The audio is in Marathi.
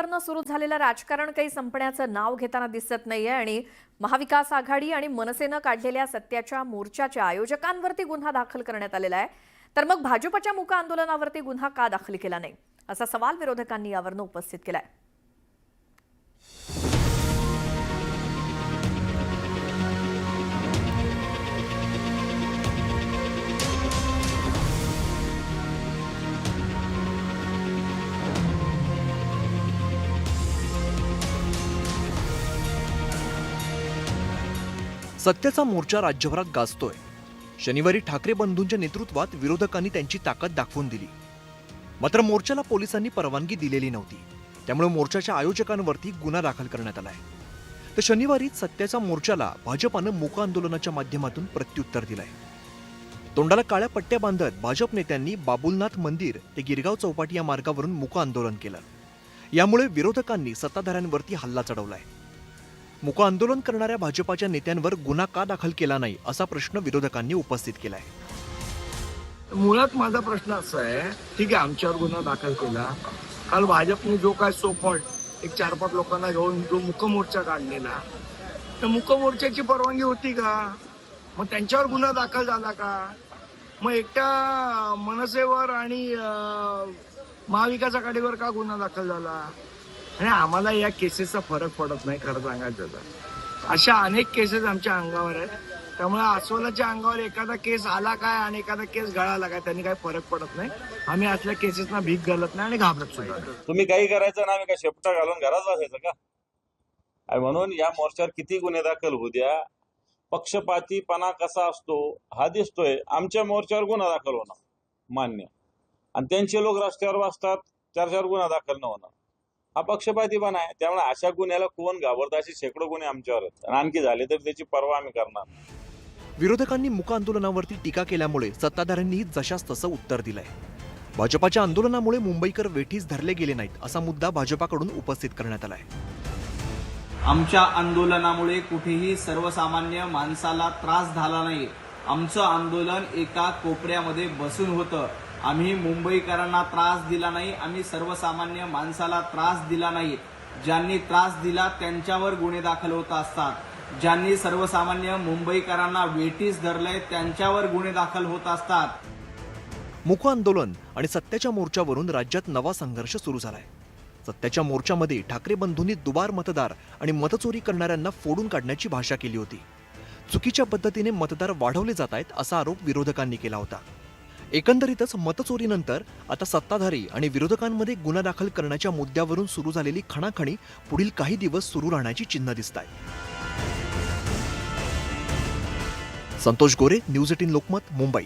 मुद्द्यावरनं सुरू झालेलं राजकारण काही संपण्याचं नाव घेताना दिसत नाहीये आणि महाविकास आघाडी आणि मनसेनं काढलेल्या सत्याच्या मोर्चाच्या आयोजकांवरती गुन्हा दाखल करण्यात आलेला आहे. तर मग भाजपच्या मुका आंदोलनावरती गुन्हा का दाखल केला नाही? असा सवाल विरोधकांनी यावरनं उपस्थित केलाय. सत्याचा मोर्चा राज्यभरात गाजतोय. शनिवारी ठाकरे बंधूंच्या नेतृत्वात विरोधकांनी त्यांची ताकद दाखवून दिली. मात्र मोर्चाला पोलिसांनी परवानगी दिलेली नव्हती. त्यामुळे मोर्चाच्या आयोजकांवरती गुन्हा दाखल करण्यात आलाय तर शनिवारीच सत्याच्या मोर्चाला भाजपानं मूक आंदोलनाच्या माध्यमातून प्रत्युत्तर दिलंय. तोंडाला काळ्या पट्ट्या बांधत भाजप नेत्यांनी बाबुलनाथ मंदिर ते गिरगाव चौपाटी या मार्गावरून मूक आंदोलन केलं. यामुळे विरोधकांनी सत्ताधाऱ्यांवरती हल्ला चढवलाय. मुक आंदोलन करणाऱ्या भाजपाच्या नेत्यांवर गुन्हा का दाखल केला नाही असा प्रश्न विरोधकांनी उपस्थित केलाय. मुळात माझा प्रश्न असा आहे ठीक आहे आमच्यावर गुन्हा दाखल केला. काल भाजपने जो काय सोपट एक चार पाच लोकांना घेऊन जो मुकमोर्चा काढलेला तर मुकमोर्चाची परवानगी होती का? मग त्यांच्यावर गुन्हा दाखल झाला का? मग एकट्या मनसेवर आणि महाविकास आघाडीवर का गुन्हा दाखल झाला? आणि आम्हाला या केसेसचा फरक पडत नाही खरं सांगायचं तर. अशा अनेक केसेस आमच्या अंगावर आहेत. त्यामुळे अस्वलाच्या अंगावर एखादा केस आला काय आणि एखादा केस गळाला काय त्यांनी काही फरक पडत नाही. आम्ही असल्या केसेसना भीक घालत नाही आणि घाबरत सुद्धा नाही. तुम्ही काही करायचं ना आम्ही काय शेपटा घालून घरात बसायचं का? म्हणून या मोर्चावर किती गुन्हे दाखल होऊ द्या. पक्षपातीपणा कसा असतो हा दिसतोय. आमच्या मोर्चावर गुन्हा दाखल होणार मान्य. आणि त्यांचे लोक रस्त्यावर वाचतात त्याच्यावर गुन्हा दाखल न होणार हा पक्षपातीपणा आहे. त्यामुळे अशा गुन्ह्याला कोण घाबरतं? असे शेकडो गुन्हे आमच्यावर आणि आणखी झाले तर त्याची पर्वा आम्ही करणार. विरोधकांनी मुक आंदोलनावरती टीका केल्यामुळे सत्ताधाऱ्यांनी जशास तसं उत्तर दिलंय. भाजपाच्या आंदोलनामुळे मुंबईकर वेठीस धरले गेले नाहीत असा मुद्दा भाजपाकडून उपस्थित करण्यात आलाय. आमच्या आंदोलनामुळे कुठेही सर्वसामान्य माणसाला त्रास झाला नाही आमचं आंदोलन एका कोपऱ्यामध्ये बसून होतं. आम्ही मुंबईकरांना त्रास दिला नाही आम्ही सर्वसामान्य माणसाला त्रास दिला नाही. ज्यांनी त्रास दिला त्यांच्यावर गुन्हे दाखल होत असतात. ज्यांनी सर्वसामान्य मुंबईकरांना वेटीस धरलंय त्यांच्यावर गुन्हे दाखल होत असतात. मुख आंदोलन आणि सत्याच्या मोर्चावरून राज्यात नवा संघर्ष सुरू झालाय. सत्याच्या मोर्चामध्ये ठाकरे बंधूंनी दुबार मतदार आणि मतचोरी करणाऱ्यांना फोडून काढण्याची भाषा केली होती. चुकीच्या पद्धतीने मतदार वाढवले जात आहेत असा आरोप विरोधकांनी केला होता. एकंदरीतच मतचोरीनंतर आता सत्ताधारी आणि विरोधकांमध्ये गुन्हा दाखल करण्याच्या मुद्द्यावरून सुरू झालेली खणाखणी पुढील काही दिवस सुरू राहण्याची चिन्ह दिसत आहे संतोष गोरे न्यूज एटीन लोकमत मुंबई.